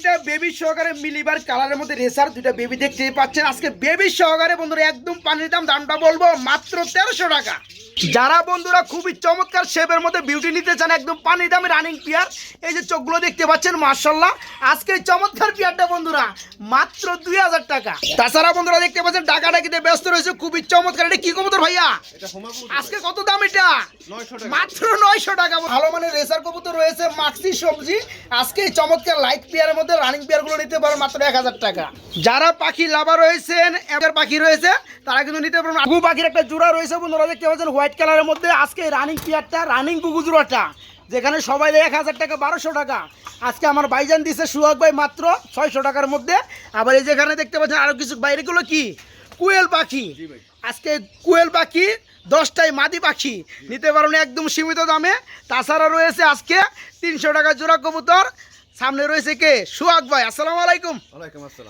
দুইটা বেবি সহকারে মিলিবার কালারের মধ্যে রেসার দুইটা বেবি দেখতে পাচ্ছেন। আজকে বেবি সহকারে বন্ধুরা একদম পানির দাম, দামটা বলব মাত্র তেরোশো টাকা। যারা বন্ধুরা খুবই চমৎকার শেপের মধ্যে বিউটি নিতে চান একদম পানির দামে রানিং পিয়ার এই যে চোখগুলো দেখতে পাচ্ছেন মার্শাল্লাহ আজকে চমৎকার পিয়ারটা বন্ধুরা মাত্র দুই হাজার টাকা। তাছাড়া বন্ধুরা দেখতে পাচ্ছেন টাকা ডাকিতে ব্যস্ত রয়েছে খুবই চমৎকার। এটা কি কবুতর ভাইয়া? আজকে কত দাম এটা? মাত্র নয়শো টাকা। ভালো মানে রেসার কবুতর রয়েছে মাক্সি সবজি। আজকে এই চমৎকার লাইট পেয়ারের মধ্যে রানিং পেয়ারগুলো নিতে পারেন মাত্র এক হাজার টাকা। যারা পাখি লাভা রয়েছেন পাখি রয়েছে তারা কিন্তু নিতে পারেন ঘুঘু পাখির একটা জোড়া রয়েছে বন্ধুরা দেখতে পাচ্ছেন হোয়াইট কালারের মধ্যে আজকে রানিং পেয়ারটা রানিং জোড়াটা যেখানে সবাই দেয় এক হাজার টাকা বারোশো টাকা। আজকে আমার বাইজান দিছে সুহাগ ভাই মাত্র ছয়শো টাকার মধ্যে। আবার এই যেখানে দেখতে পাচ্ছেন আরও কিছু বাইরেগুলো কি? কুয়েল পাখি। আজকে কুয়েল পাখি দশটায় মাদি পাখি। নিতে পারেন একদম সীমিত দামে। তাছাড়া রয়েছে আজকে তিনশো টাকা জোড়া কবুতর। সামনে রয়েছে কে? সুহাগ ভাই আসসালামু আলাইকুম।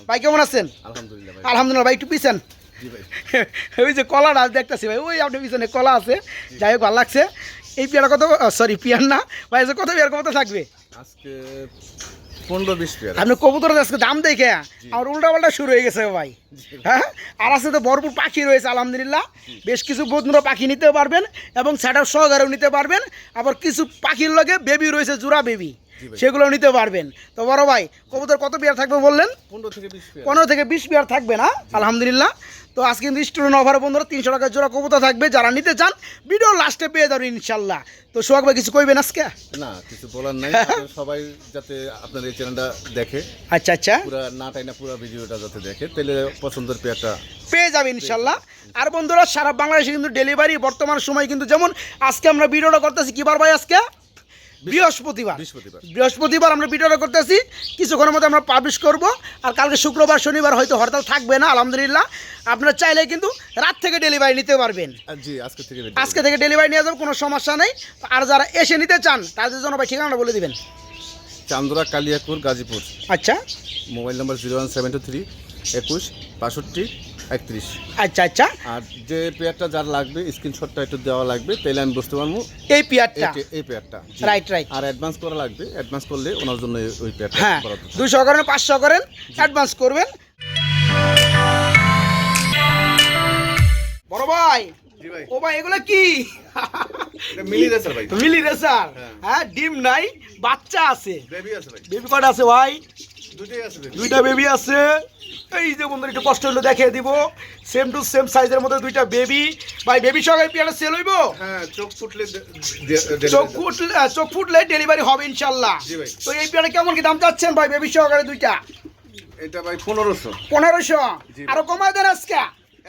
ভাই কেমন আছেন? আলহামদুলিল্লাহ ভাই। আলহামদুলিল্লাহ ভাই একটু পিছেন। ওই যে কলাটা দেখতেছি ভাই ওই আপনার পিছনে কলা আছে যাই হোক ভালো লাগছে। এই পেয়ারা কত সরি পেয়ার না। ভাই যে কত পেয়ার কত থাকবে? আজকে পনেরো বিশ পেয়ার। আপনি কবুতর আজকে দাম দেখে আমার উল্টা পাল্টা শুরু হয়ে গেছে ভাই। হ্যাঁ? আর আছে তো ভরপুর পাখি রয়েছে আলহামদুলিল্লাহ। বেশ কিছু বন্ধুরা পাখি নিতে পারবেন এবং সেটার সহকারেও নিতে পারবেন। আবার কিছু পাখির লগে বেবি রয়েছে জোড়া বেবি। সেগুলো নিতে পারবেন। তো বড় ভাই কবুতর কত পেয়ার থাকবে বললেন? পনেরো থেকে বিশ পেয়ার। পনেরো থেকে বিশ পেয়ার থাকবে না? আলহামদুলিল্লাহ। তো আজকে কিন্তু স্টুডেন্ট অফারে বন্ধুরা তিনশো টাকা জোড়া কবুতর থাকবে। যারা নিতে চান ভিডিও লাস্টে পেয়ে যাবেন ইনশাল্লাহ। তো সোহাগ ভাই কিছু কইবেন আজকে? না কিছু বলার নাই। সবাই যাতে আপনার এই চ্যানেলটা দেখে। আচ্ছা আচ্ছা। পুরা না টাইনা পুরো ভিডিওটা যাতে দেখে তাহলে পছন্দের পেয়ারটা পেয়ে যাবে ইনশাল্লাহ। আর বন্ধুরা সারা বাংলাদেশে কিন্তু ডেলিভারি বর্তমান সময় কিন্তু যেমন আজকে আমরা ভিডিওটা করতেছি। কিবার ভাই আজকে? বৃহস্পতিবার। বৃহস্পতিবার। আমরা ভিডিওটা করতেছি। কিছুক্ষণের মধ্যে আমরা পাবলিশ করব। আর কালকে শুক্রবার শনিবার হয়তো হরতাল থাকবে না আলহামদুলিল্লাহ। আপনারা চাইলে কিন্তু রাত থেকে ডেলিভারি নিতে পারবেন। আজকে থেকে আজকে থেকে ডেলিভারি নিয়ে যাব কোনো সমস্যা নেই। আর যারা এসে নিতে চান তাদের জন্য ভাই ঠিকানাটা বলে দিবেন। চান্দরা কালিয়াকুর গাজীপুর। আচ্ছা। Mobile number zero one seven two three একুশ বাষট্টি একত্রিশ। আচ্ছা আচ্ছা। আর যে পেয়ারটা যার লাগবে স্ক্রিনশটটা একটু দেওয়া লাগবে তাহলে আমি বুঝতে পারব। এই পেয়ারটা? এই- পেয়ারটা রাইট রাইট আর অ্যাডভান্স করা লাগবে অ্যাডভান্স করলে ওনার জন্য ওই পেয়ারটা হ্যাঁ। দুশো করেন পাঁচশো করেন অ্যাডভান্স করবেন। বড় ভাই ও ভাই এগুলো কি? মিলি রেসার ভাই। মিলি রেসার? হ্যাঁ। হ্যাঁ ডিম নাই বাচ্চা আছে। বেবি আছে ভাই। বেবি কটা আছে ভাই? দুইটা বেবি আছে। এই যে বন্ধুরা একটু কষ্ট হলো দেখিয়ে দিব। সেম টু সেম সাইজের মধ্যে দুইটা বেবি ভাই বেবি সবাই পিয়াটা সেল হইব? হ্যাঁ চোখ ফুটলে চোখ ফুটলে চোখ ফুটলে ডেলিভারি হবে ইনশাল্লাহ জি ভাই। তো এই পিয়াটা কেমন কি দাম চাচ্ছেন ভাই বেবি সহকারে দুইটা? এটা ভাই পনেরোশো। পনেরোশো? আরও কমায় দেন আজকে?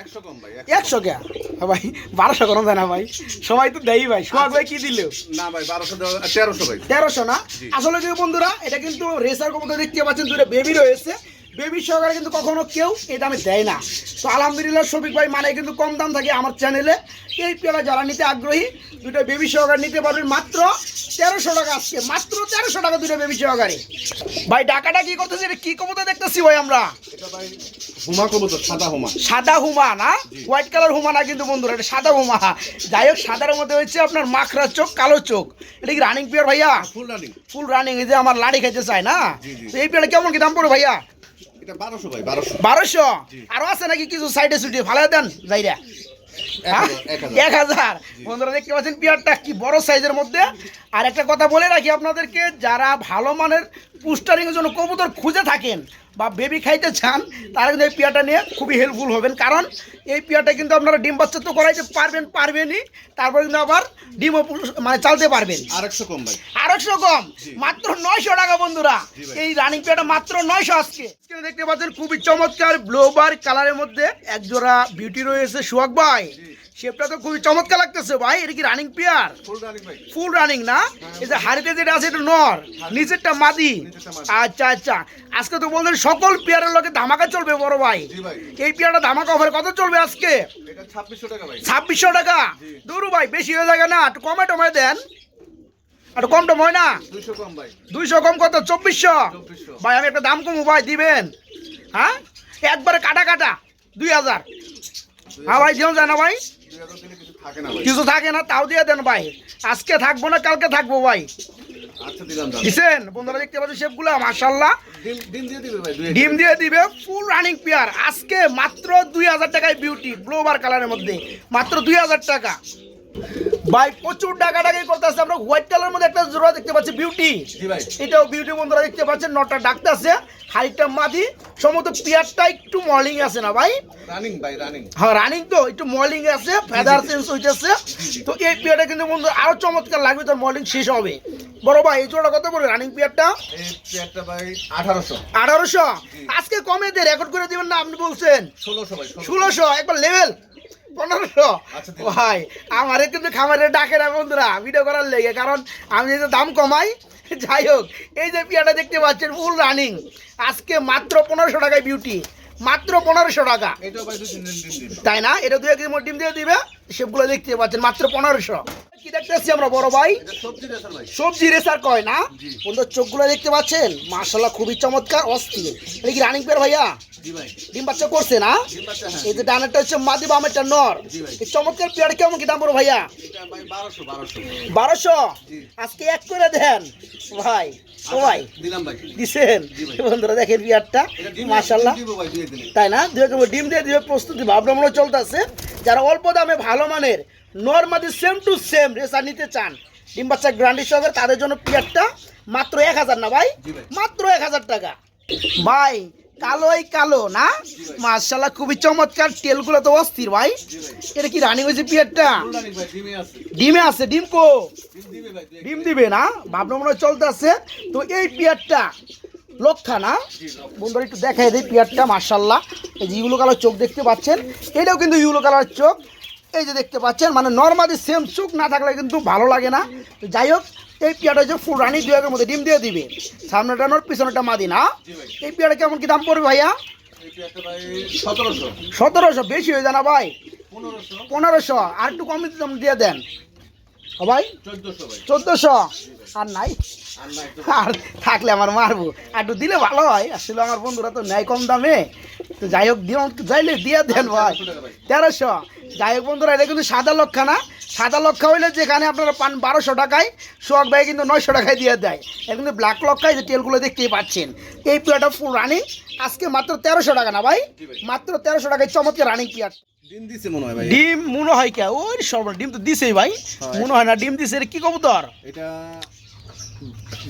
একশো কম ভাই একশো কে? হ্যাঁ ভাই বারোশো করুন না ভাই। সময় তো দেই ভাই সোহাগ ভাই কি দিল? না ভাই বারোশো তেরোশো ভাই। তেরোশো না? আসলে কি বন্ধুরা এটা কিন্তু রেসার কবুতর দেখতে পাচ্ছেন দুটো বেবি রয়েছে। বেবি সহকারে কিন্তু কখনো কেউ এই দামে দেয় না। তো আলহামদুলিল্লাহ শফিক ভাই মানে কিন্তু কম দাম থাকে আমার চ্যানেলে এই পেয়ারা যারা নিতে আগ্রহী দুটো বেবি সহকারে নিতে পারবেন মাত্র তেরোশো টাকা আজকে। মাত্র তেরোশো টাকা দুটো বেবি সহকারে ভাই ডাকাটা কি করতেছে এটা কি কবুতর দেখতেছি ভাই আমরা? হুমা কবুতর সাদা হুমা। সাদা হুমা না? হোয়াইট কালার হুমা না কিন্তু বন্ধুরা এটা সাদা হুমা। যাই হোক সাদার মধ্যে হচ্ছে আপনার মাখরা চোখ কালো চোখ। এটা কি রানিং পিয়ার ভাইয়া? ফুল রানিং ফুল রানিং এই যে আমার লাড়ি খেতে চায় না। এই পেয়ারা কেমন কি দাম পড়ে ভাইয়া? বারোশো। আরও আছে নাকি কিছু সাইডে সুইডে? ভালো দেন যাইরা। এক হ্যাঁ? এক হাজার। বন্ধুরা দেখতে পাচ্ছেন পেয়ারটা কি বড় সাইজের মধ্যে? আর একটা কথা বলে রাখি আপনাদেরকে যারা ভালো মানের পুস্টারিং এর জন্য কবুতর খুঁজে থাকেন বা বেবি খাইতে চান তারা কিন্তু এই পেয়ারটা নিয়ে খুবই হেল্পফুল হবেন। কারণ এই পেয়ারটা কিন্তু আপনারা ডিম বাচ্চা তো করাইতে পারবেন পারবেনই। তারপর কিন্তু আবার ডিমও মানে চালতে পারবেন। আর একশো কম ভাই। আড়াইশো কম? মাত্র নয়শো টাকা বন্ধুরা। এই রানিং পেয়ারটা মাত্র নয়শো আজকে। আজকে দেখতে পাচ্ছেন খুবই চমৎকার ব্লোবার কালারের মধ্যে একজোড়া বিউটি রয়েছে সুহাগ ভাই। জি। শেপটা তো খুবই চমৎকার লাগতেছে ভাই এটা কি রানিং পেয়ার ফুল রানিং না? এই যে হাড়িতে যেটা আছে এটা নর নিচেরটা মাদি। আচ্ছা আচ্ছা। আজকে তো বললেন সকল পেয়ারের লোকে ধামাকা চলবে বড় ভাই। এই পেয়ারটা ধামাকা অফার কত চলবে আজকে? ছাব্বিশশো টাকা। দূর ভাই বেশি হয়ে যাবে না? একটু কমে টমায় দেন। একটু কম টম হয় না? দুইশো কম কত? চব্বিশশো? ভাই আমি একটা দাম কমু ভাই দিবেন। হ্যাঁ? একবারে কাটা কাটা দুই হাজার। হ্যাঁ ভাই দিও যায় না ভাই? কিছু থাকে না তাও দিয়ে দেন ভাই। আজকে থাকব না কালকে থাকব ভাই। আচ্ছা দিছেন বন্ধুরা দেখতে পাচ্ছেন শেপগুলো মাশাল্লাহ ডিম দিয়ে দিবে ডিম দিয়ে দিবে ফুল রানিং পেয়ার আজকে মাত্র দুই হাজার টাকায় বিউটি ব্লোবার কালারের মধ্যে। মাত্র দুই হাজার টাকা। ভাই প্রচুর টাকাই করতেছে। আমরা হোয়াইট কালারের মধ্যে একটা জোড়া দেখতে পাচ্ছি বিউটি এটাও বিউটি বন্ধুরা দেখতে পাচ্ছেন নটা ডাকতেছে হাইটটা মাদি সমস্ত পেয়ারটা একটু মলিং আছে না ভাই? রানিং ভাই রানিং হ্যাঁ রানিং তো একটু মলিং আছে ফেদার চেঞ্জ হইতেছে। তো এই পেয়ারটা কিন্তু বন্ধু আরও চমৎকার লাগবে তোর মলিং শেষ হবে। বড় ভাই এই জোড়া কত পড়বে রানিং পেয়ারটা এই ভাই আঠারোশো। আঠারোশো? আজকে কমে দিয়ে রেকর্ড করে দিবেন না আপনি বলছেন? ষোলোশো ভাই একবার লেভেল পনেরোশো? আচ্ছা, ভাই আমারে কিন্তু খামারে ডাকে না বন্ধুরা ভিডিও করার লেগে কারণ আমি যেহেতু দাম কমাই যাই হোক এই যে পিয়াটা দেখতে পাচ্ছেন ফুল রানিং আজকে মাত্র পনেরোশো টাকায় বিউটি মাত্র পনেরোশো টাকা। তাই না? এটা দু এক কেজি ডিম দিয়ে দিবে। সেগুলো দেখতে পাচ্ছেন মাত্র পনেরোশো। কি দেখতেছি আমরা বড় ভাই? সবজি রেসার কয় না? জি। বন্ধুর চোখগুলো দেখতে পাচ্ছেন? মার্শাল্লাহ খুবই চমৎকার অস্থির। এটা কি রানিং পেয়ার ভাইয়া? ডিম বাচ্চা করছে না? হ্যাঁ। এই যে ডানাটা হচ্ছে মাদি বামেরটা নর। চমৎকার পেয়ার কেমন কি দাম বড় ভাইয়া? বারোশো। আজকে এক করে দেন। ভাই ও ভাই। দিলাম ভাই। দিছেন? বন্ধুরা দেখেন পেয়ারটা। এটা মার্শাল্লাহ দুই তাই না? দু একেবারে ডিম দিয়ে দিবে প্রস্তুতি ভাবনা মনে চলতেছে। যারা অল্প দামে ভালো মানের নর্মাদি সেম টু সেম রেসার নিতে চান। ডিম বাচ্চা গ্রান্ডি সহকারে তাদের জন্য পিয়ারটা মাত্র এক হাজার না ভাই? মাত্র এক হাজার টাকা। ভাই কালোই কালো না? মার্শাল্লাহ খুবই চমৎকার। তেলগুলো তো অস্থির ভাই। এটা কি রানিং হয়েছে পিয়ারটা ভাই ডিমে আছে। ডিমে কো ডিম দিবে না? ভাবনা মনে হয় চলতেছে। তো এই পিয়ারটা লক্ষা না? বন্ধুরা একটু দেখাই দিই পিয়ারটা মার্শাল্লাহ এই যে ইউলো কালার চোখ দেখতে পাচ্ছেন এটাও কিন্তু ইউলো কালার চোখ। এই যে দেখতে পাচ্ছেন মানে নর্মালি সেম সুখ না থাকলে কিন্তু ভালো লাগে না। তো যাই হোক এই পিয়ারটা হচ্ছে ফুল রানি দু একের মধ্যে ডিম দিয়ে দিবে। সামনেটা নর পিছনেটা মাদি না। এই পিয়ারটা কেমন কি দাম পড়বে ভাইয়া? সতেরোশো। সতেরোশো বেশি হয়ে যায় না ভাই? পনেরোশো। পনেরোশো আর একটু কম দিয়ে দেন। ভাই? চোদ্দোশো আর নাই? আর থাকলে আমার মারবো। আর একটু দিলে ভালো হয়। আসলে আমার বন্ধুরা তো নেয় কম দামে। তো যাই হোক দিও যাইলে দিয়ে দেন ভাই। তেরোশো। যাই হোক বন্ধুরা এটা কিন্তু সাদা লক্ষা না। সাদা লক্ষা হইলে যেখানে আপনারা পান বারোশো টাকায় সোহাগ ভাই কিন্তু নয়শো টাকায় দিয়ে দেয়। এটা কিন্তু ব্ল্যাক লক্ষায় যে তেলগুলো দেখতেই পাচ্ছেন। এই পিয়াটা ফুল রানিং আজকে মাত্র তেরোশো টাকা না ভাই? মাত্র তেরোশো টাকায় চমৎকার রানিং পিয়ার ডিম দিছে মনে হয় ডিম মনে হয় কে? ওই সর্ব ডিম তো দিছেই ভাই। মনে হয় না ডিম দিছে কি কবুতর? এটা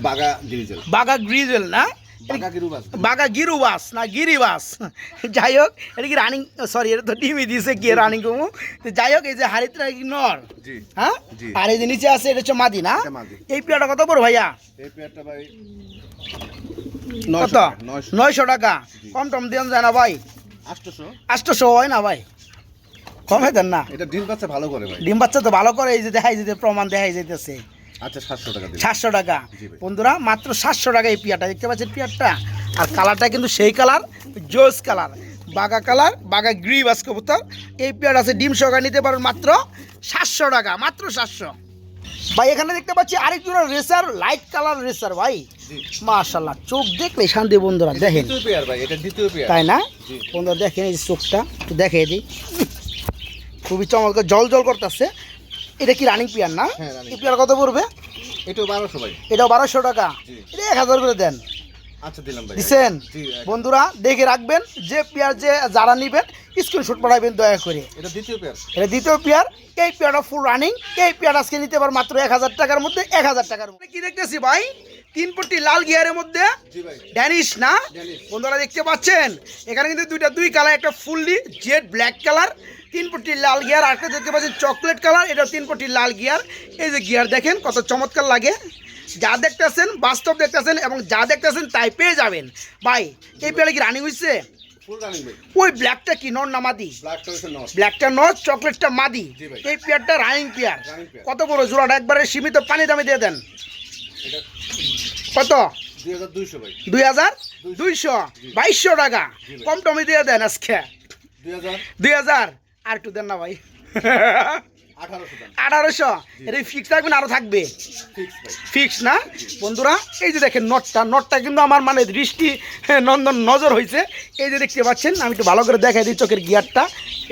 বাগা গ্রিজেল। বাঘা গ্রিজেল না? বাঘা গিরুবাস। না গিরিবাস। যাই হোক এটা কি রানিং সরি এটা তো ডিমই দিছে কি রানিং কমু? তো যাই হোক এই যে হারিতরা কি নর? হ্যাঁ? আর এই যে নিচে আছে এটা হচ্ছে মাদি না? এই পেয়ারটা কত পড়ো ভাইয়া? এই পেয়ারটা ভাই কত? নয়শো টাকা, কম টম দেন যায় না ভাই। আটশোশো। আটশোশো হয় না ভাই। কমে দেন না। এটা ডিম বাচ্চা ভালো করে ভাই। ডিম বাচ্চা তো ভালো করে এই যে দেখাই যেতে প্রমাণ দেখাই যেতেছে আচ্ছা সাতশো টাকা দিন সাতশো টাকা। বন্ধুরা মাত্র সাতশো টাকা এই পিয়ারটা। দেখতে পাচ্ছেন পিয়ারটা? আর কালারটা কিন্তু সেই কালার জোস কালার। বাগা কালার বাগা গ্রিবাস কবুতর। এই পিয়ার আছে ডিম সহকারে নিতে পারেন মাত্র সাতশো টাকা মাত্র সাতশো। ভাই এখানে দেখতে পাচ্ছি আরেক জোড়া রেসার লাইট কালার রেসার ভাই। মাশাল্লাহ চোখ দেখলে শান্তি বন্ধুরা দেখেন। তাই না। বন্ধুরা দেখেন এই চোখটা দেখে দিই। খুবই চমৎকার জল জল করতেছে। এটা কি রানিং পিয়ার না? হ্যাঁ, এই পিয়ার কত পড়বে? এটাও বারোশো ভাই। এটাও বারোশো টাকা। এটা এক হাজার করে দেন। আচ্ছা দিলাম ভাই। দিছেন? বন্ধুরা দেখে রাখবেন যে পেয়ার যে যারা নিবেন স্ক্রিনশট পাঠাবেন দয়া করে। এটা দ্বিতীয় পেয়ার এটা দ্বিতীয় পেয়ার এই পেয়ারটা ফুল রানিং এই পেয়ার আজকে নিতে পার মাত্র এক হাজার টাকার মধ্যে এক হাজার টাকার মধ্যে। কি দেখতেছি ভাই? তিন পট্টি লাল গিয়ারের মধ্যে। ড্যানিশ না? বন্ধুরা দেখতে পাচ্ছেন? এখানে কিন্তু দুইটা দুই কালার একটা ফুললি জেড ব্ল্যাক কালার তিন পট্টি লাল গিয়ার আর একটা দেখতে পাচ্ছেন চকলেট কালার এটা তিন পট্টি লাল গিয়ার। এই যে গিয়ার দেখেন কত চমৎকার লাগে। যা দেখতেছেন বাস্তব দেখতেছেন এবং যা দেখতেছেন তাই পেয়ে যাবেন। ভাই এই পেয়ারে কি রানিং হয়েছে ওই ব্ল্যাকটা কি নর না মাদি? ব্ল্যাকটা নর। চকলেটটা মাদি। এই পেয়ারটা রানিং পেয়ার। কত বড় জোড়াটা? একবারে সীমিত পানি দামে দিয়ে দেন। কত? দুই হাজার দুইশো বাইশশো টাকা। কম টমে দিয়ে দেন আজকে। দুই হাজার। আর একটু দেন না ভাই। আঠারোশো এটা ফিক্স থাকবেন আরও থাকবে? ফিক্স ফিক্স না? বন্ধুরা এই যে দেখেন নটটা নটটা কিন্তু আমার মানে দৃষ্টি নন্দন নজর হয়েছে। এই যে দেখতে পাচ্ছেন আমি একটু ভালো করে দেখাই দিই চোখের গিয়ারটা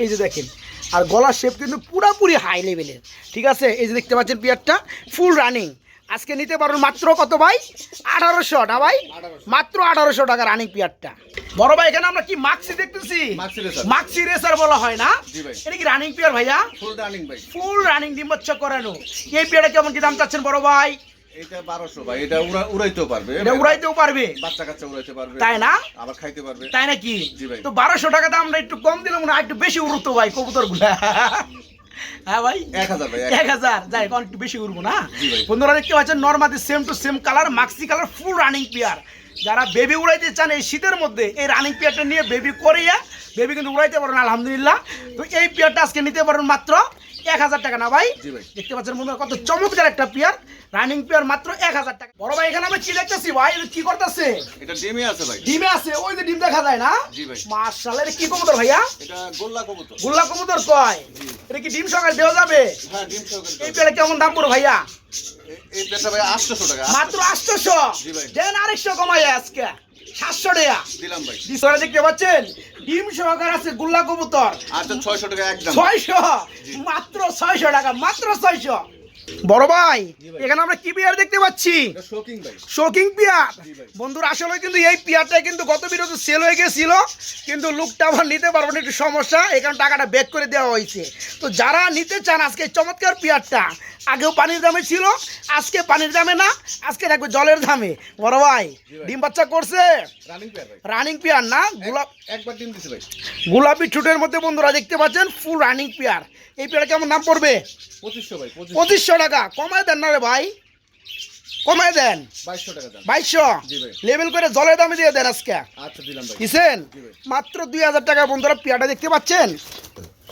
এই যে দেখেন আর গলার শেপ কিন্তু পুরাপুরি হাই লেভেলের ঠিক আছে? এই যে দেখতে পাচ্ছেন পিয়ারটা ফুল রানিং আজকে নিতে পারবেন মাত্র কত ভাই? আঠারোশো না ভাই? মাত্র আঠারোশো টাকা রানিং পিয়ারটা বড় ভাই এখানে আমরা কি মাক্সি দেখতেছি? Maxi racer. বলা হয় না? এটা কি রানিং পিয়ার ভাইয়া? ফুল রানিং ভাই। ফুল রানিং ডিম বাচ্চা করানো। এই পিয়ারটা কেমন কি দাম চাচ্ছেন বড় ভাই? এটা বারোশো ভাই এটা উড়াইতেও পারবে। এটা উড়াইতেও পারবে? বাচ্চা কাচ্চা উড়াইতে পারবে। তাই না? আবার খাইতে পারবে। তাই নাকি? জি ভাই। তো বারোশো টাকা দাম একটু কম দিলে মনে হয় একটু বেশি উড়তো ভাই কবুতরগুলা হ্যাঁ ভাই? এক হাজার ভাই এক হাজার। যাই এখন একটু বেশি করব না। বন্ধুরা দেখতে পাচ্ছেন নর্মাদি সেম টু সেম কালার মাক্সি কালার ফুল রানিং পেয়ার যারা বেবি উড়াইতে চান এই শীতের মধ্যে এই রানিং পেয়ারটা নিয়ে বেবি করিয়া বেবি কিন্তু উড়াইতে পারেন আলহামদুলিল্লাহ। তো এই পেয়ারটা আজকে নিতে পারেন মাত্র এক হাজার টাকা। না ভাই? দেখতে পাচ্ছেন বন্ধুরা কত চমৎকার একটা পেয়ার রানিং পেয়ার মাত্র এক হাজার টাকা। বড় ভাই এখানে আমরা কি দেখতেছি ভাই? কি করতেছে? এটা ডিমে আছে ভাই। ডিমে আছে ওই যে ডিম দেখা যায় না? মার্শাল এটা কি কবুতর ভাইয়া? এটা গোল্লা কবুতর। গোল্লা কবুতর কয়? এটা কি ডিম সকালে দেওয়া যাবে? হ্যাঁ ডিম এই পেয়ারে কেমন দাম পড়ো ভাইয়া? এ- এই পেটটা ভাই আটশোশো টাকা মাত্র আটশোশো। দেন আরেকশো কমাই আজকে। সাতশো টাকা। দিলাম ভাই। দিশরা দেখতে পাচ্ছেন? ডিম সহকার আছে গুল্লা কবুতর। আচ্ছা ছয়শো টাকা একদম। ছয়শো? মাত্র ছয়শো টাকা মাত্র ছয়শো। বড় ভাই এখানে আমরা কি পেয়ার দেখতে পাচ্ছি? Shocking pair. বন্ধুরা আসলে কিন্তু এই পিয়ারটা কিন্তু গত বিরত সেল হয়ে গেছিল। কিন্তু লুকটা আবার নিতে পারব না একটু সমস্যা। এখানে টাকাটা ব্যাক করে দেওয়া হয়েছে। তো যারা নিতে চান আজকে চমৎকার পিয়ারটা আগেও পানির দামে ছিল আজকে পানির দামে না আজকে থাকবে জলের দামে। বড় ভাই ডিম বাচ্চা করছে? রানিং পেয়ার না? গোলাপ একবার ডিম দিছে ভাই। গোলাপি ছুটের মধ্যে বন্ধুরা দেখতে পাচ্ছেন ফুল রানিং পেয়ার এই পেয়ার কেমন নাম পড়বে? পঁচিশশো ভাই পঁচিশশো। টাকা। কমায় দেন না রে ভাই। কমায় দেন। বাইশশো লেবেল করে জলের দামে দিয়ে দেন আজকে। আচ্ছা দিলাম মাত্র দুই হাজার টাকা বন্ধুরা পেয়ারটা দেখতে পাচ্ছেন?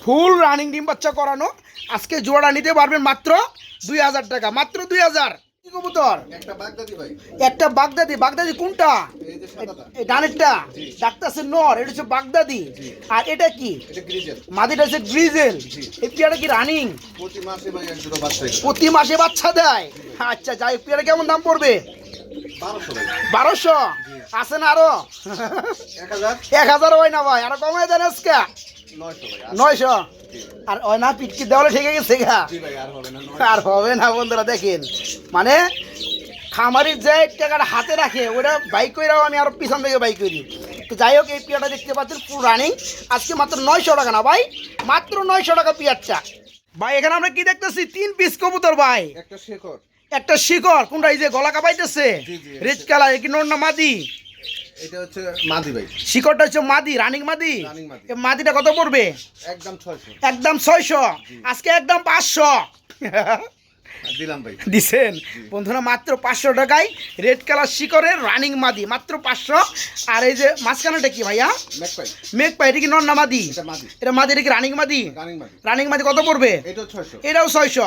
ফুল রানিং ডিম বাচ্চা করানো। আজকে জোড়া নিতে পারবেন মাত্র দুই হাজার টাকা। মাত্র দুই হাজার। কি কবুতর? একটা বাগদাদি বাগদাদি। কোনটা? এই যে সাদাটা। এই ডানেরটা। ডাক্তার নর এটা হচ্ছে বাগদাদি। আর এটা কি? মাদিটা হচ্ছে গ্রিজেল। এই পেয়ারটা কি রানিং? প্রতি মাসে বাচ্চা দেয়। আচ্ছা যাই পেয়ারা কেমন দাম পড়বে? বারোশো আছে না আরও? এক হাজার? হয় না ভাই আরও কমাই দেন আজকে। নয়শো। আর ওই না পিটকি দেওয়ালে ঠিক গেছে গা। আর হবে না বন্ধুরা দেখেন। মানে খামারির যে টাকাটা হাতে রাখে ওটা বাইক কইরাও আমি আরও পিছন থেকে বাইক করি। তো যাই হোক এই পিয়াটা দেখতে পাচ্ছেন ফুল রানিং আজকে মাত্র নয়শো টাকা না ভাই মাত্র নয়শো টাকা পিয়ারটা। ভাই এখানে আমরা কি দেখতেছি? তিন পিস কবুতর ভাই। একটা শেখর। একটা শিকড় কোনটা এই যে গলা কাপাইতেছে। রেড কালার কি নোর না মাদি? এটা হচ্ছে মাদি ভাই। শিকড়টা হচ্ছে মাদি রানিং মাদি? মাদিটা কত পড়বে? একদম ছয়শো। একদম ছয়শো? আজকে একদম পাঁচশো? দিলাম ভাই। দিছেন? বন্ধুরা মাত্র পাঁচশো টাকায় রেড কালার শিকরের রানিং মাদি মাত্র পাঁচশো। আর এই যে মাঝখানেটা কি ভাইয়া? মেঘ পাই। এটা কি নন না মাদি? এটা মাদি। এটা কি রানিং মাদি? রানিং মাদি। কত পড়বে? এটাও ছয়শো।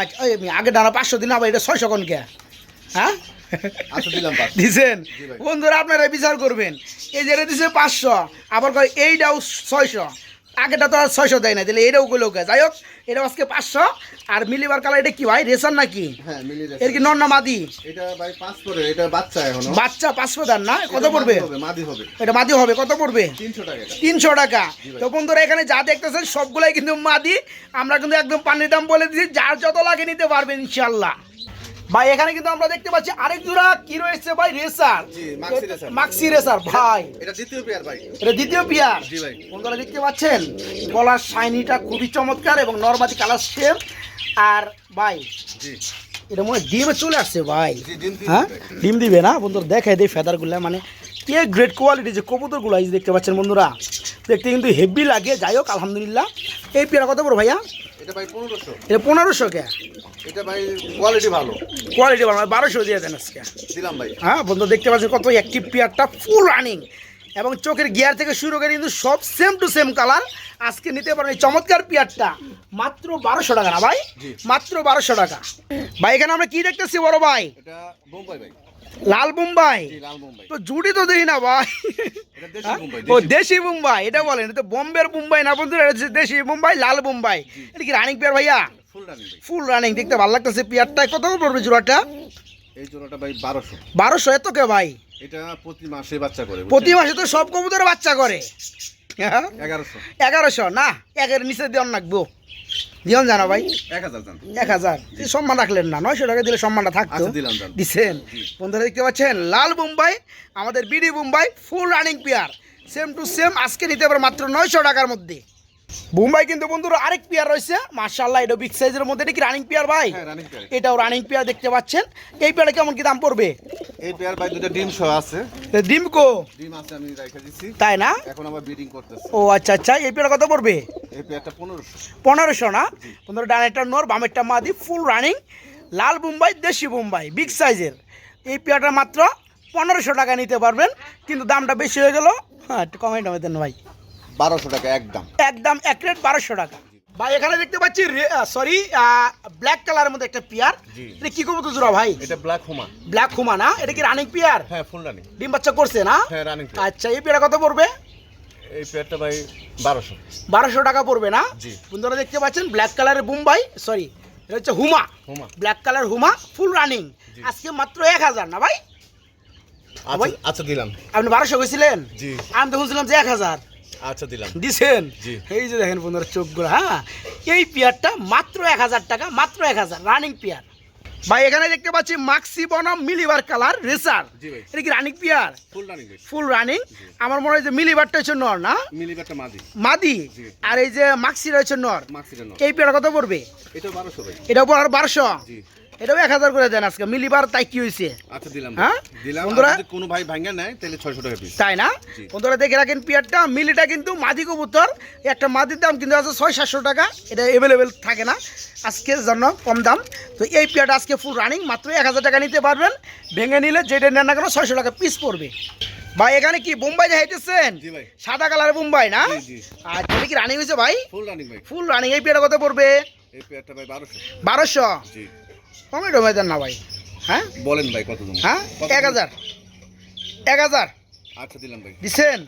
আচ্ছা ওই আগে ডানা পাঁচশো দিন আবার এটা ছয়শো কোনকে হ্যাঁ? দিছেন? বন্ধুরা আপনারা বিচার করবেন। এই যেটা দিছে পাঁচশো আবার কয় এইটাও ছয়শো। আগেটা তো আর ছয়শো দেয় না তাহলে এটাও কে? যাই হোক এটা আজকে পাঁচশো। আর মিলিবার কালার এটা কি ভাই রেশন নাকি? হ্যাঁ এর কি নন না মাদি? বাচ্চা পাঁচশো দেন না? কত পড়বে? এটা মাদি হবে কত পড়বে? তিনশো টাকা। তো বন্ধুরা এখানে যা দেখতেছেন সবগুলাই কিন্তু মাদি। আমরা কিন্তু একদম পানির দাম বলে দিচ্ছি যার যত লাগে নিতে পারবেন ইনশাল্লাহ ভাই এখানে কিন্তু আমরা দেখতে পাচ্ছি আরেক জোড়া কি রয়েছে ভাই? Racer maxi racer. ভাই। এটা দ্বিতীয় পেয়ার ভাই। এটা দ্বিতীয় পিয়ার। জি ভাই। বন্ধুরা দেখতে পাচ্ছেন? গলার শাইনিটা খুবই চমৎকার এবং নরমাদি কালার সেম আর ভাই জি। এটা মনে হয় ডিমে চলে আসছে ভাই। হ্যাঁ? ডিম দিবে না? বন্ধুরা দেখাই দেয় ফেদারগুলো মানে কে গ্রেট কোয়ালিটি যে কবুতরগুলো এই দেখতে পাচ্ছেন বন্ধুরা। দেখতে কিন্তু হেভি লাগে যাই হোক আলহামদুলিল্লাহ। এই পেয়ারা কত বড় ভাইয়া? এটা ভাই পনেরোশো। এটা পনেরোশো কে? এটা ভাই কোয়ালিটি ভালো। কোয়ালিটি ভালো বারোশো দিয়ে দেন আজকে। দিলাম ভাই। হ্যাঁ বন্ধু দেখতে পাচ্ছেন কত অ্যাক্টিভ পেয়ারটা ফুল রানিং এবং চোখের গিয়ার থেকে শুরু করে কিন্তু সব সেম টু সেম কালার আজকে নিতে পারেন এই চমৎকার পেয়ারটা। মাত্র বারোশো টাকা না ভাই? মাত্র বারোশো টাকা। ভাই এখানে আমরা কি দেখতেছি বড় ভাই? এটা বোম্বাই ভাই। লাল মুম্বাই? তো জুড়ি তো দেখি না ভাই। হ্যাঁ? ও দেশি। মুম্বাই এটা বলেন এটা তো বোম্বের মুম্বাই না বন্ধু এটা দেশি মুম্বাই লাল মুম্বাই। এটা কি রানিং পেয়ার ভাইয়া? ফুল রানিং ভাই ফুল রানিং দেখতে ভালো লাগতেছে পেয়ারটা কত পড়বে জোড়াটা? এই জোড়াটা ভাই বারোশো। বারোশো এত কে ভাই? এটা প্রতি মাসে বাচ্চা করে প্রতি মাসে তো সব কবুতর বাচ্চা করে। হ্যাঁ? এগারোশো। এগারোশো না একের নিচে দেওয়ার লাগবো দিয়ন জানা ভাই? এক হাজার দাম এক হাজার। সম্মান রাখলেন না নয়শো টাকা দিলে সম্মানটা থাকতো। দিচ্ছেন দাম দিছেন। বন্ধুরা দেখতে পাচ্ছেন লাল মুম্বাই আমাদের BD Mumbai full running pair same to same আজকে নিতে পারে মাত্র নয়শো টাকার মধ্যে। মুম্বাই কিন্তু বন্ধুরা আরেক পেয়ার রয়েছে। মার্শাল্লাহ এটা বিগ সাইজের মধ্যে। এটা কি রানিং পেয়ার ভাই? হ্যাঁ এটাও রানিং পেয়ার দেখতে পাচ্ছেন। এই পেয়ারে কেমন কি দাম পড়বে? এই পেয়ার ভাই দুটো ডিম সহ আছে। ডিমকো ডিম আছে আমি রেখে দিচ্ছি তাই না? এখন আবার ব্রিডিং করতেছে। ও আচ্ছা আচ্ছা। এই পেয়ার কত পড়বে? এই পেয়ারটা পনেরোশো। পনেরোশো না? পনেরো ডানেরটা নোর বামেরটা মাদি ফুল রানিং লাল মুম্বাই দেশি মুম্বাই বিগ সাইজের এই পেয়ারটা মাত্র পনেরোশো টাকা নিতে পারবেন। কিন্তু দামটা বেশি হয়ে গেল। হ্যাঁ একটু কমেন্ট হবে দেন ভাই। বারোশো টাকা একদম। একদম এক রেট বারোশো টাকা। ভাই এখানে দেখতে পাচ্ছি সরি ব্ল্যাক কালারের মধ্যে একটা পেয়ার এটা কি করব জোড়া ভাই? এটা ব্ল্যাক হোমা। ব্ল্যাক খুমা না? এটা কি রানিং পেয়ার হ্যাঁ ফুল রানিং ডিম বাচ্চা করছে না? হ্যাঁ রানিং আচ্ছা এই পেয়ারটা কত পড়বে? এই পেয়ারটা ভাই বারোশো। বারোশো টাকা পড়বে না। বন্ধুরা দেখতে পাচ্ছেন ব্ল্যাক কালারের মুম্বাই সরি এটা হচ্ছে হুমা। হোমা। ব্ল্যাক কালার হুমা ফুল রানিং আজকে মাত্র এক হাজার না ভাই? ভাই? আচ্ছা আচ্ছা দিলাম। আপনি বারোশো গেছিলেন? জি। আমি তো শুনছিলাম যে এক হাজার। আচ্ছা দিলাম। দিছেন? এই যে দেখেন বন্ধুরা চোখগুলো হ্যাঁ? এই পেয়ারটা মাত্র এক হাজার টাকা মাত্র এক হাজার রানিং পেয়ার। ভাই এখানে দেখতে পাচ্ছি মাক্সি বনাম মিলিবার কালার রেসার এটা কি running pair? Full running full running আমার মনে হয় যে মিলিবারটা হচ্ছে নর না? মিলিবারটা মাদি। মাদি? আর এই যে মাক্সিটা হচ্ছে নর। এই পেয়ারটা কত পড়বে? এটা বারোশো ভাই। এটা উপর আর বারোশো? জি। এটাও এক হাজার করে দেন আজকে। মিলিবার তাই কি হয়েছে আচ্ছা দিলাম। হ্যাঁ? দিলাম বন্ধুরা- কোনো ভাই ভাঙ্গা নেয় তাহলে ছয়শো টাকা পিস তাই না। বন্ধুরা দেখে রাখেন পিয়ারটা। মিলিটা কিন্তু মাদি কবুতর। একটা মাদির দাম কিন্তু আছে ছয় সাতশো টাকা। এটা অ্যাভেলেবেল থাকে না। আজকের জন্য কম দাম। তো এই পিয়ারটা আজকে ফুল রানিং মাত্র এক হাজার টাকা নিতে পারবেন। ভেঙে নিলে যেটা নেন না কেন ছয়শো টাকা পিস পড়বে। ভাই এখানে কি বোম্বাই ভাই। সাদা কালারের বোম্বাই না? জি আচ্ছা কি রানিং হয়েছে ভাই? ফুল রানিং ভাই। ফুল রানিং এই পিয়ারটা কত পড়বে? এই পেয়ারটা ভাই বারোশো। বারোশো? ডমে দেন না ভাই হ্যাঁ? বলেন ভাই কত দাম হ্যাঁ এক? হাজার। এক হাজার। আচ্ছা দিলাম ভাই। দিছেন?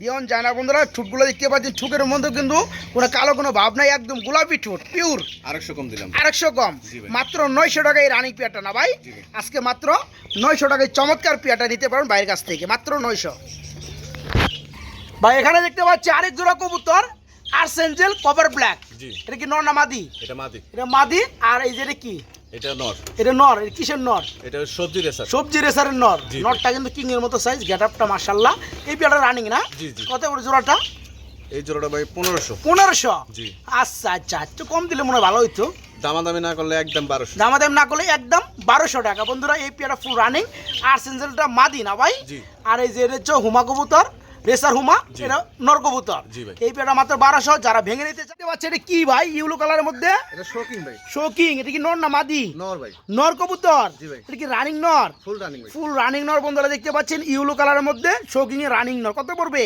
দিয়ন যায় না বন্ধুরা ঠুটগুলো দেখতে পাচ্ছেন ঠুকের মধ্যে কিন্তু কোনো কালো কোনো ভাব নাই একদম গোলাপি ঠুট পিওর আরেকশো কম দিলাম। আরেকশো কম। মাত্র নয়শো টাকায় এই রানিং পেয়ারটা না ভাই। আজকে মাত্র নয়শো টাকায় চমৎকার পেয়ারটা নিতে পারেন বাইরের কাছ থেকে মাত্র নয়শো। ভাই এখানে দেখতে পাচ্ছি আরেক জোড়া কবুতর আর্সেঞ্জেল কভার ব্ল্যাক জি। এটা কি নর না মাদি? এটা মাদি। এটা মাদি আর এই যে এটা কি? এটা নর। এটা নর এটা কিসের নর? এটা সবজি রেসার। সবজি রেসারের নর। নরটা কিন্তু কিং এর মতো সাইজ গেট আপটা মার্শাল্লাহ এই পেয়ারটা রানিং না? জি, জি। কত করে জোড়াটা? এই জোড়াটা ভাই পনেরোশো। পনেরোশো? জি। আচ্ছা আচ্ছা একটু কম দিলে মনে হয় ভালো হইতো। দামাদামি না করলে একদম বারোশো। দামাদাম না করলে একদম বারোশো টাকা। বন্ধুরা এই পেয়ারা ফুল রানিং আর সেঞ্জেলটা মাদি না ভাই? আর এই যে এটা হচ্ছে হুমা কবুতর। রেসার হুমা এটা নর কবুতর এই পেয়ারা মাত্র বারোশো যারা ভেঙে নিতে চাইতে পারছে এটা কি ভাই? ইউলো কালারের মধ্যে? এটা শোকিং ভাই। শোকিং এটা কি নর না মাদি? নর ভাই। নর কবুতর এটা কি রানিং নর? ফুল রানিং ফুল রানিং নর বন্ধুরা দেখতে পাচ্ছেন ইউলো কালারের মধ্যে শোকিং এর রানিং নর। কত পড়বে?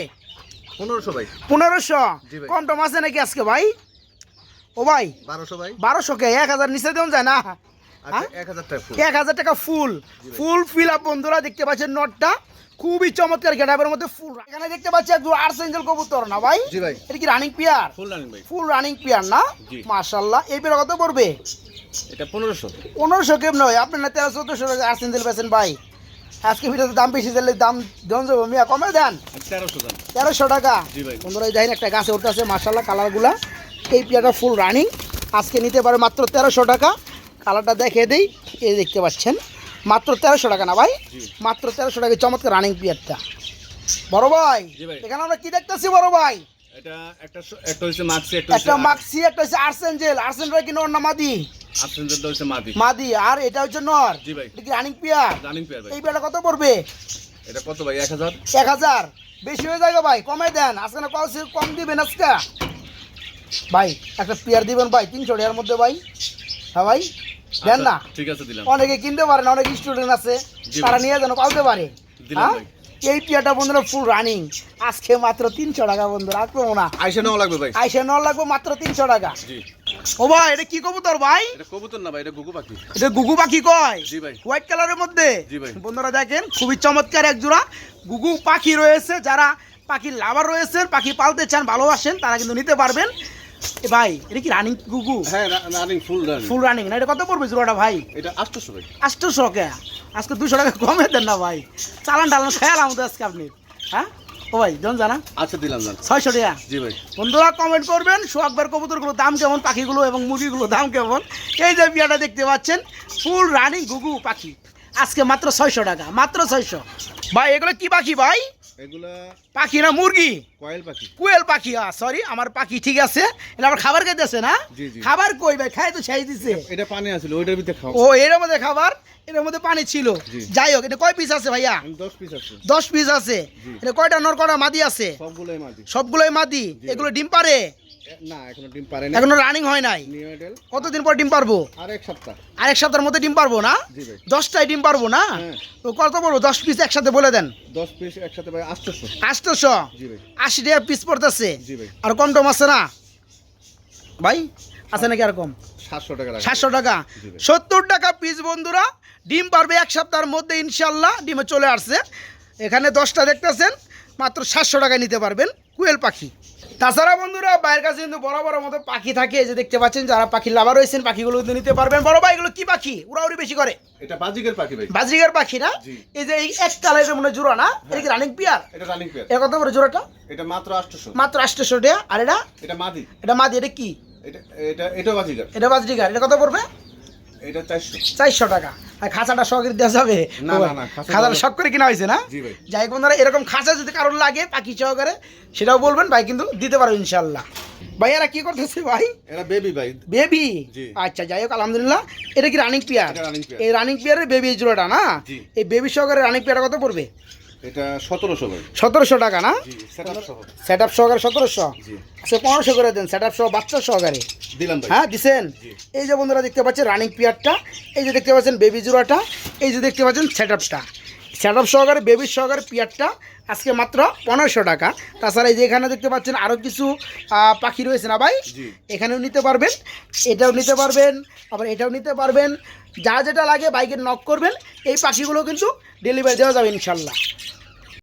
পনেরোশো ভাই। পনেরোশো? জি ভাই। কম টম আছে নাকি আজকে ভাই? ও ভাই বারোশো ভাই। বারোশো কে? এক হাজার নিচে দেওয়া যায় না? আচ্ছা ফুল। এক হাজার টাকা ফুল। ফুল ফিল আপ বন্ধুরা দেখতে পাচ্ছেন নটটা খুবই চমৎকার গেটাপের মধ্যে ফুল এখানে দেখতে পাচ্ছি একদম আর্সেঞ্জেল কবুতর না ভাই? জি ভাই। এটা কি রানিং পিয়ার ফুল রানিং ভাই। ফুল রানিং পিয়ার না? জি। মার্শাল্লাহ এই পেয়ার কত পড়বে? এটা পনেরোশো। পনেরোশো কেম নয় আপনি না তেরো চোদ্দশো টাকা আর্সেঞ্জেল পেয়েছেন ভাই। আজকে ভিডিওতে দাম বেশি দিলে দাম জন যাব মিয়া কমে দেন? তেরোশো দাম তেরোশো টাকা। জি ভাই। বন্ধুরা এই দেখেন একটা গাছে উঠতে আছে মার্শাল্লাহ কালারগুলা এই পেয়ারটা ফুল রানিং আজকে নিতে পারে মাত্র তেরোশো টাকা। কালারটা দেখিয়ে দেই। এই দেখতে পাচ্ছেন। মাত্র তেরোশো টাকা না ভাই? মাত্র তেরোশো টাকা চমৎকার রানিং পিয়ারটা বড় ভাই এখানে আমরা কি দেখতেছি বড় ভাই? একটা মাক্সি হচ্ছে আর্সেঞ্জেল আর্সেঞ্জেল কি নর না মাদি? মাদি। মাদি আর এটা হচ্ছে নর। ভাই। এটা কি রানিং পিয়ার এই পেয়ারটা কত পড়বে? এটা কত ভাই এক হাজার? এক হাজার। বেশি হয়ে যাবে ভাই কমে দেন। আজকে না কম কম দিবেন আজকে। ভাই একটা পেয়ার দিবেন ভাই তিনশো টাকার মধ্যে ভাই। হ্যাঁ ভাই? দেন না? আচ্ছা, ঠিক আছে দিলাম। অনেকে কিনতে পারে না অনেক স্টুডেন্ট আছে তারা নিয়ে যেন পালতে পারে। দিলাম হ্যাঁ? এই পেয়ারটা বন্ধুরা ফুল রানিং আজকে মাত্র তিনশো টাকা বন্ধুরা না। আইসা নেওয়া লাগবে ভাই। আইসে লাগবে মাত্র তিনশো টাকা। ও ভাই এটা কি কবুতর ভাই? এটা কবুতর না ভাই এটা গুগু পাখি। এটা গুগু পাখি কয়? জি ভাই। হোয়াইট কালারের মধ্যে? জি ভাই। বন্ধুরা দেখেন খুবই চমৎকার এক জোড়া গুগু পাখি রয়েছে। যারা পাখির লাভার রয়েছেন পাখি পালতে চান ভালোবাসেন তারা কিন্তু নিতে পারবেন। এ ভাই এটা কি রানিং গুগু হ্যাঁ running full running full running না? এটা কত পড়বে জোড়াটা ভাই? এটা আটশোশো ভাই আটশোশো কে আজকে দুশো টাকা কমে দেন না ভাই। চালান টালান খেয়াল আমাদের আজকে আপনি। হ্যাঁ? ও ভাই জন জানা? আচ্ছা দিলাম জান ছয়শো টাকা। জি ভাই। বন্ধুরা কমেন্ট করবেন সোহাগবার কবুতরগুলোর দাম কেমন পাখিগুলো এবং মুরগিগুলোর দাম কেমন? এই যে বিয়াটা দেখতে পাচ্ছেন ফুল রানিং গুগু পাখি। আজকে মাত্র ছয়শো টাকা মাত্র ছয়শো। ভাই এগুলো কি পাখি ভাই? এগুলা পাখি না মুরগি? কোয়েল পাখি। কোয়েল পাখি সরি আমার পাখি ঠিক আছে। এটা আমার খাবার খাইতেছে না। খাবার কই ভাই? খাই তো ছাই দিছে। এটা পানি আছিল ওইটার ভিতরে খাও। ও এর মধ্যে খাবার? এর মধ্যে পানি ছিল। যাই হোক এটা কয় পিস আছে ভাইয়া? আমি দশ পিস আছে। দশ পিস আছে। এটা কয়টা নর কয়টা মাদি আছে? সবগুলোই মাদি। সবগুলোই মাদি। এগুলো ডিম পারে না এখনও ডিম পারে না এখনও রানিং হয় নাই? কতদিন পর ডিম পারব? আর এক সপ্তাহ। আরেক সপ্তাহের মধ্যে ডিম পারব না? দশটায় ডিম পারব না? হ্যাঁ। তো কত দশ পিস একসাথে বলে দেন। দশ পিস একসাথে ভাই আটশোশো। আশি টাকা পিস পড়তেছে। আর কম টম আছে না? ভাই আছে নাকি আর কম? সাতশো টাকা সাতশো টাকা। সত্তর টাকা পিস বন্ধুরা ডিম পারবে এক সপ্তাহের মধ্যে ইনশাল্লাহ ডিমে চলে আসছে। এখানে দশটা দেখতেছেন মাত্র সাতশো টাকায় নিতে পারবেন। কুয়েল পাখি। তাছাড়া বন্ধুরা বাইরের কাছে কিন্তু বড় বড় মতো পাখি থাকে। যে দেখতে পাচ্ছেন যারা পাখি লাভার রয়েছেন পাখিগুলো কিন্তু নিতে পারবেন। বড় ভাই এগুলো কি পাখি? ওরা উড়াউড়ি বেশি করে। এটা বাজিকের পাখি ভাই। বাজরিগার পাখি না? এই যে এই এক কালারের মনে জোড়া না এটা কি রানিং পিয়ার এটা রানিং পেয়ার এ কত করে জোড়াটা? এটা মাত্র আটশোশো। মাত্র আটশোশো টাকা আর এটা? এটা মাদি। এটা মাদি এটা কি? এটা এটা এটা বাজিকার এটা বাজরিগার এটা কত পড়বে? এটা টাকা। আর খাঁচাটা দেওয়া যাবে? না, না, না, খাঁচাটা করে কিনা হয়েছে না? জি ভাই। যাই বন্ধুরা এরকম খাঁচা যদি কারোর লাগে পাখি সহকারে সেটাও বলবেন ভাই কিন্তু দিতে পারো ইনশাল্লাহ ভাই এরা কি করতেছে ভাই? এটা বেবি ভাই। বেবি আচ্ছা যাই হোক আলহামদুলিল্লাহ। এটা কি রানিং পিয়ার পেয়ার। এই রানিং পিয়ারের বেবি জোড়াটা না? এই বেবি সহকারে রানিং পিয়ারটা কত পড়বে? এটা সতেরোশো টাকা না? সেট আপ সহকারে সতেরোশো? আচ্ছা পনেরোশো করে দেন সেট আপ সহ বাচ্চা সহকারে। দিলাম হ্যাঁ দিছেন? এই যে বন্ধুরা দেখতে পাচ্ছেন রানিং পিয়ারটা এই যে দেখতে পাচ্ছেন বেবি জোড়াটা এই যে দেখতে পাচ্ছেন সেট আপটা সেট আপ সহকারে বেবির সহকারে পিয়ারটা আজকে মাত্র পনেরোশো টাকা। তাছাড়া এই যে এখানে দেখতে পাচ্ছেন আরও কিছু পাখি রয়েছে না ভাই? এখানেও নিতে পারবেন এটাও নিতে পারবেন আবার এটাও নিতে পারবেন। যা যেটা লাগে বাইকের নক করবেন এই পাখিগুলো কিন্তু ডেলিভারি দেওয়া যাবে ইনশাল্লাহ।